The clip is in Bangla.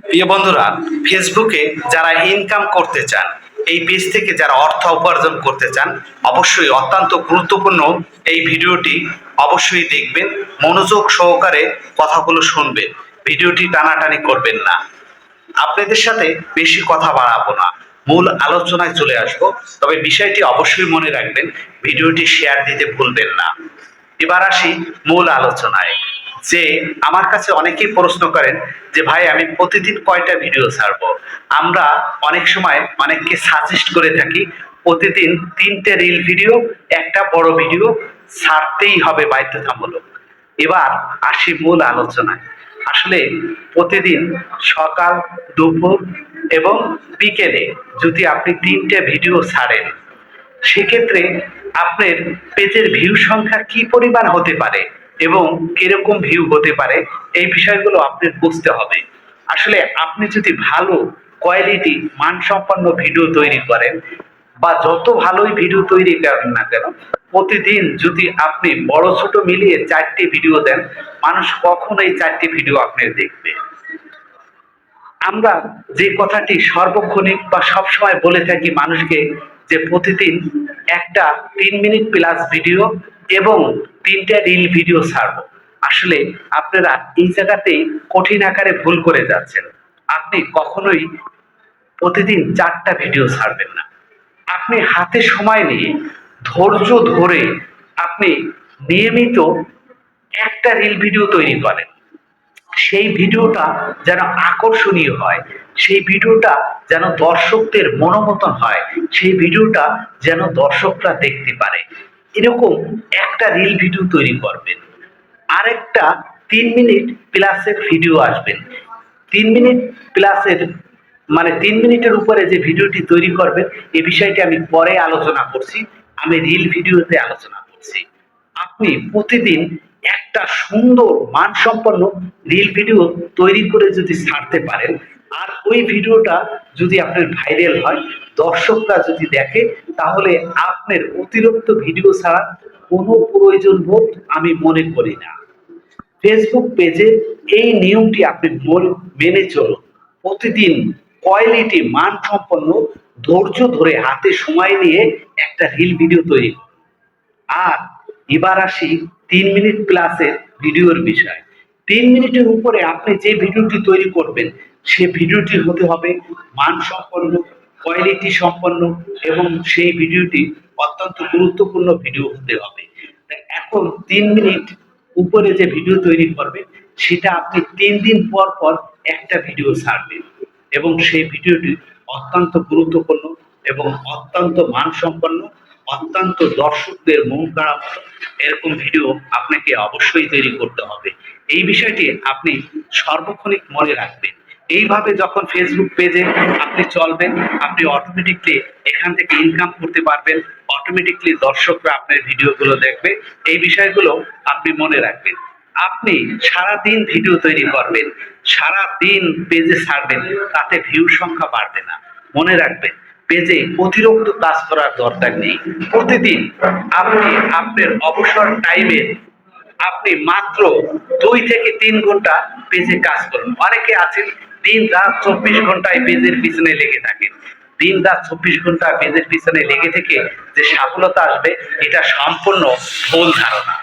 প্রিয় বন্ধুরা ফেসবুকে যারা ইনকাম করতে চান, এই পেজ থেকে যারা অর্থ উপার্জন করতে চান, অবশ্যই অত্যন্ত গুরুত্বপূর্ণ এই ভিডিওটি অবশ্যই দেখবেন, মনোযোগ সহকারে কথাগুলো শুনবেন, ভিডিওটি টানাটানি করবেন না। আপনাদের সাথে বেশি কথা বাড়াবো না, মূল আলোচনায় চলে আসব, তবে বিষয়টি অবশ্যই মনে রাখবেন, ভিডিওটি শেয়ার দিতে ভুলবেন না। এবার আসি মূল আলোচনায়। যে আমার কাছে অনেকেই প্রশ্ন করেন যে, ভাই, আমি প্রতিদিন কয়টা ভিডিও ছাড়বো? আমরা অনেক সময় অনেককে সাজেস্ট করে থাকি, প্রতিদিন তিনটে রিল ভিডিও একটা বড় ভিডিও ছাড়তেই হবে বাধ্যতামূলক। এবার আসি মূল আলোচনায়। আসলে প্রতিদিন সকাল, দুপুর এবং বিকেলে যদি আপনি তিনটে ভিডিও ছাড়েন, সেক্ষেত্রে আপনার পেজের ভিউ সংখ্যা কি পরিমাণ হতে পারে? এবং কীরকম ভিউ হতে পারে, এই বিষয়গুলো আপনার বুঝতে হবে। আসলে আপনি যদি ভালো কোয়ালিটি মানসম্পন্ন ভিডিও তৈরি করেন, বা যত ভালোই ভিডিও তৈরি করেন না কেন, প্রতিদিন যদি আপনি বড় ছোট মিলিয়ে চারটি ভিডিও দেন, মানুষ কখনোই চারটি ভিডিও আপনি দেখবে। আমরা যে কথাটি সর্বক্ষণিক বা সবসময় বলে থাকি মানুষকে, যে প্রতিদিন একটা তিন মিনিট প্লাস ভিডিও এবং তিনটা রিল ভিডিও ছাড়ব। আসলে আপনারা এই জায়গাতেই কঠিন আকারে ভুল করে যাচ্ছেন। আপনি কখনোই প্রতিদিন চারটা ভিডিও ছাড়বেন না। আপনি হাতে সময় নিয়ে, ধৈর্য ধরে আপনি নিয়মিত একটা রিল ভিডিও তৈরি করেন। সেই ভিডিওটা যেন আকর্ষণীয় হয়, সেই ভিডিওটা যেন দর্শকদের মনোমতন হয়, সেই ভিডিওটা যেন দর্শকরা দেখতে পারে। এরকম একটা রিল ভিডিও তৈরি করবেন। আরেকটা তিন মিনিট প্লাসের ভিডিও আসবেন। তিন মিনিট প্লাসের মানে তিন মিনিটের উপরে যে ভিডিওটি তৈরি করবেন, এ বিষয়টি আমি পরে আলোচনা করছি। আমি রিল ভিডিওতে আলোচনা করছি। আপনি প্রতিদিন একটা সুন্দর, মানসম্পন্ন রিল ভিডিও তৈরি করে যদি ছাড়তে পারেন আর ওই ভিডিওটা যদি আপনার ভাইরাল হয়, দর্শকরা যদি দেখে, তাহলে আপনার অতিরিক্ত ভিডিও ছাড়া কোনো প্রয়োজন বোধ আমি মনে করি না। ফেসবুক পেজে এই নিয়মটি আপনি মন- চলুন। প্রতিদিন কোয়ালিটি মানসম্পন্ন, ধৈর্য ধরে হাতে সময় নিয়ে একটা রিল ভিডিও তৈরি আর এবার আসি তিন মিনিট প্লাসের ভিডিওর বিষয়। তিন মিনিটের উপরে আপনি যে ভিডিওটি তৈরি করবেন, সে ভিডিওটি হতে হবে মানসম্পন্ন কোয়ালিটি সম্পন্ন এবং সেই ভিডিওটি অত্যন্ত গুরুত্বপূর্ণ ভিডিও হতে হবে। এখন তিন মিনিট উপরে যে ভিডিও তৈরি করবেন সেটা আপনি তিন দিন পর পর একটা ভিডিও ছাড়বেন এবং সেই ভিডিওটি অত্যন্ত গুরুত্বপূর্ণ এবং অত্যন্ত মানসম্পন্ন, অত্যন্ত দর্শকদের মন কাড়া এরকম ভিডিও আপনাকে অবশ্যই তৈরি করতে হবে। এই বিষয়টি আপনি সর্বক্ষণিক মনে রাখবেন। এইভাবে যখন ফেসবুক পেজে আপনি চলবেন, আপনি অটোমেটিকলি এখান থেকে ইনকাম করতে পারবেন। অটোমেটিকলি দর্শকরা আপনার ভিডিওগুলো দেখবে। এই বিষয়গুলো আপনি মনে রাখবেন। আপনি সারা দিন ভিডিও তৈরি করবেন সারা দিন পেজে ছাড়বেন, তাতে ভিউ সংখ্যা বাড়বে না। মনে রাখবেন পেজে অতিরিক্ত কাজ করার দরকার নেই। প্রতিদিন আপনি আপনার অবসর টাইমে আপনি মাত্র দুই থেকে তিন ঘণ্টা পেজে কাজ করুন। অনেকে আছেন, দিন রাত চব্বিশ ঘন্টায় পেজের পিছনে লেগে থাকেন দিন রাত চব্বিশ ঘণ্টা পেজের পিছনে লেগে থেকে যে সফলতা আসবে, এটা সম্পূর্ণ ভুল ধারণা।